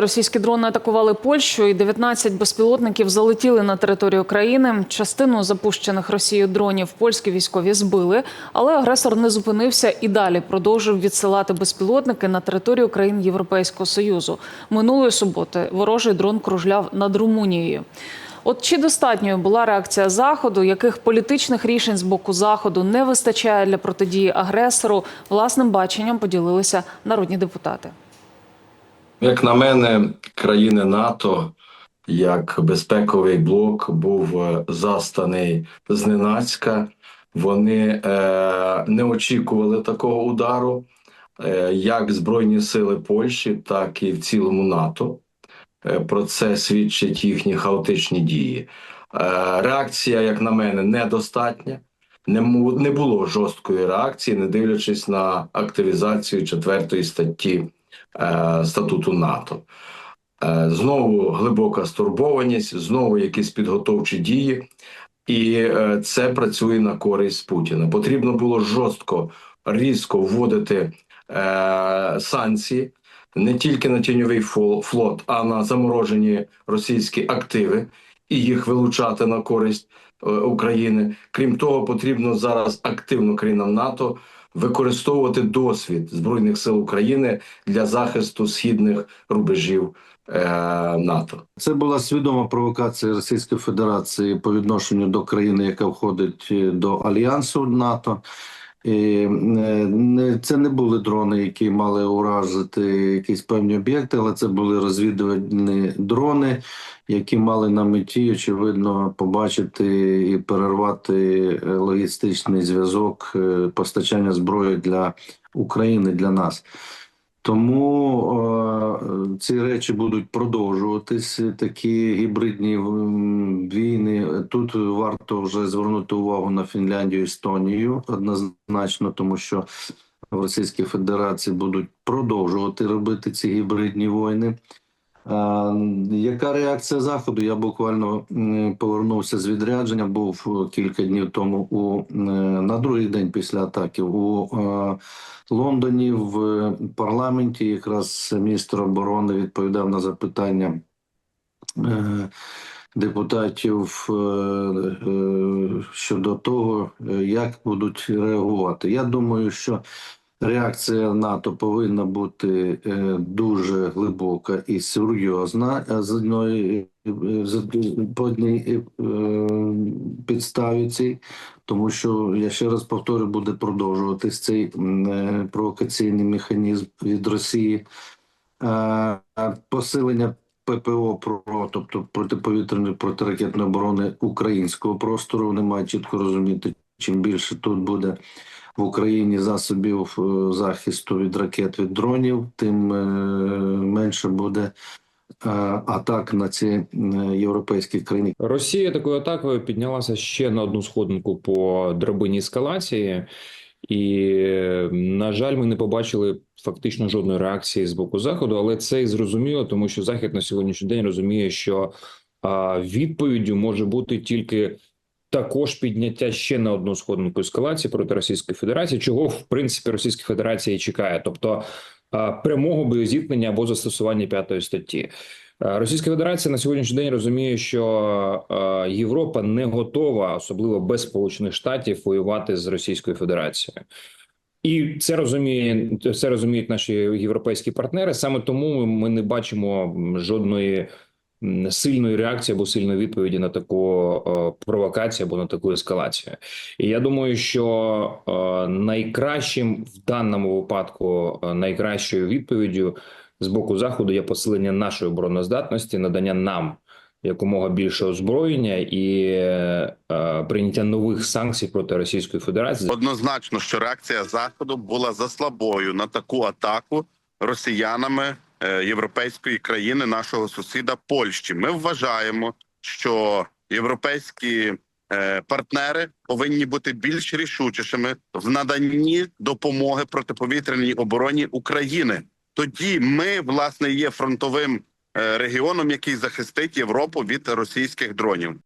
Російські дрони атакували Польщу, і 19 безпілотників залетіли на територію країни. Частину запущених Росією дронів польські військові збили, але агресор не зупинився і далі продовжив відсилати безпілотники на територію країн Європейського союзу. Минулої суботи ворожий дрон кружляв над Румунією. От чи достатньою була реакція заходу, яких політичних рішень з боку заходу не вистачає для протидії агресору? Власним баченням поділилися народні депутати. Як на мене, країни НАТО як безпековий блок був е, застаний зненацька. Вони е, не очікували такого удару, е, як Збройні сили Польщі, так і в цілому НАТО. Е, про це свідчать їхні хаотичні дії. Е, реакція, як на мене, недостатня. Не, не було жорсткої реакції, не дивлячись на активізацію четвертої статті статуту НАТО. Е, Знову глибока стурбованість, знову якісь підготовчі дії, і е, це працює на користь Путіна. Потрібно було жорстко, різко вводити е, санкції не тільки на тіньовий флот, а на заморожені російські активи і їх вилучати на користь е, України. Крім того, потрібно зараз активно країнам НАТО використовувати досвід збройних сил України для захисту східних рубежів е, НАТО. Це була свідома провокація Російської Федерації по відношенню до країни, яка входить е, до альянсу НАТО. І е, це не були дрони, які мали уразити якісь певні об'єкти, але це були розвідувальні дрони, які мали на меті, очевидно, побачити і перервати е, логістичний зв'язок е, постачання зброї для України для нас. Тому е, ці речі будуть продовжуватись. Такі гібридні війни. Тут варто вже звернути увагу на Фінляндію, Естонію однозначно, тому що в Російській Федерації будуть продовжувати робити ці гібридні війни. Яка реакція заходу? Я буквально повернувся з відрядження. Був кілька днів тому у е, на другий день після атаки у е, Лондоні в парламенті. Якраз міністр оборони відповідав на запитання е, депутатів е, е, щодо того, е, як будуть реагувати. Я думаю, що реакція НАТО повинна бути е, дуже глибока і серйозна з одної по одній е, підставі цій, тому що я ще раз повторю, буде продовжуватись цей е, провокаційний механізм від Росії. Посилення ППО про тобто протиповітряної протиракетної оборони українського простору. Вони мають чітко розуміти, чим більше тут буде в Україні засобів е, захисту від ракет від дронів, тим е, менше буде е, атак на ці європейські країни. Росія такою атакою піднялася ще на одну сходинку по драбині ескалації, і, на жаль, ми не побачили фактично жодної реакції з боку заходу, але це і зрозуміло, тому що захід на сьогоднішній день розуміє, що відповіддю може бути тільки. Також підняття ще на одну сходинку ескалації проти Російської Федерації, чого в принципі Російська Федерація і чекає, тобто прямого боєзіткнення або застосування п'ятої статті. Російська Федерація на сьогоднішній день розуміє, що Європа не готова, особливо без Сполучених Штатів, воювати з Російською Федерацією. І це розуміє це розуміють наші європейські партнери. Саме тому ми, не бачимо жодної сильної реакції або сильної відповіді на таку е, провокацію або на таку ескалацію. І я думаю, що е, найкращим в даному випадку е, найкращою відповіддю з боку заходу є посилення нашої обороноздатності, надання нам якомога більше озброєння і е, прийняття нових санкцій проти Російської Федерації. Однозначно, що реакція заходу була за слабою на таку атаку росіянами європейської країни, нашого сусіда Польщі. Ми вважаємо, що європейські е, партнери повинні бути більш рішучішими в наданні допомоги протиповітряній обороні України. Тоді ми власне є фронтовим е, регіоном, який захистить Європу від російських дронів.